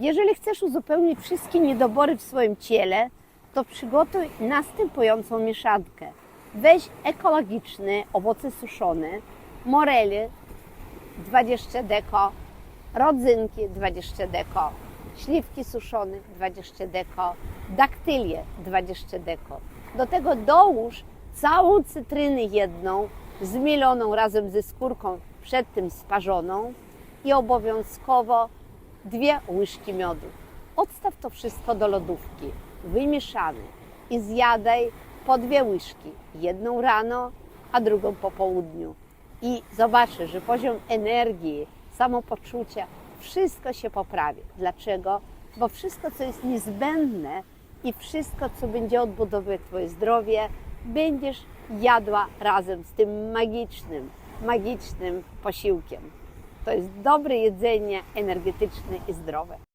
Jeżeli chcesz uzupełnić wszystkie niedobory w swoim ciele, to przygotuj następującą mieszankę. Weź ekologiczne owoce suszone, morele 20 deko, rodzynki 20 deko, śliwki suszone 20 deko, daktylie 20 deko. Do tego dołóż całą cytrynę jedną, zmieloną razem ze skórką, przedtem sparzoną i obowiązkowo dwie łyżki miodu. Odstaw to wszystko do lodówki, wymieszamy i zjadaj po dwie łyżki, jedną rano, a drugą po południu. I zobaczysz, że poziom energii, samopoczucia, wszystko się poprawi. Dlaczego? Bo wszystko, co jest niezbędne i wszystko, co będzie odbudowywać Twoje zdrowie, będziesz jadła razem z tym magicznym, magicznym posiłkiem. To jest dobre jedzenie, energetyczne i zdrowe.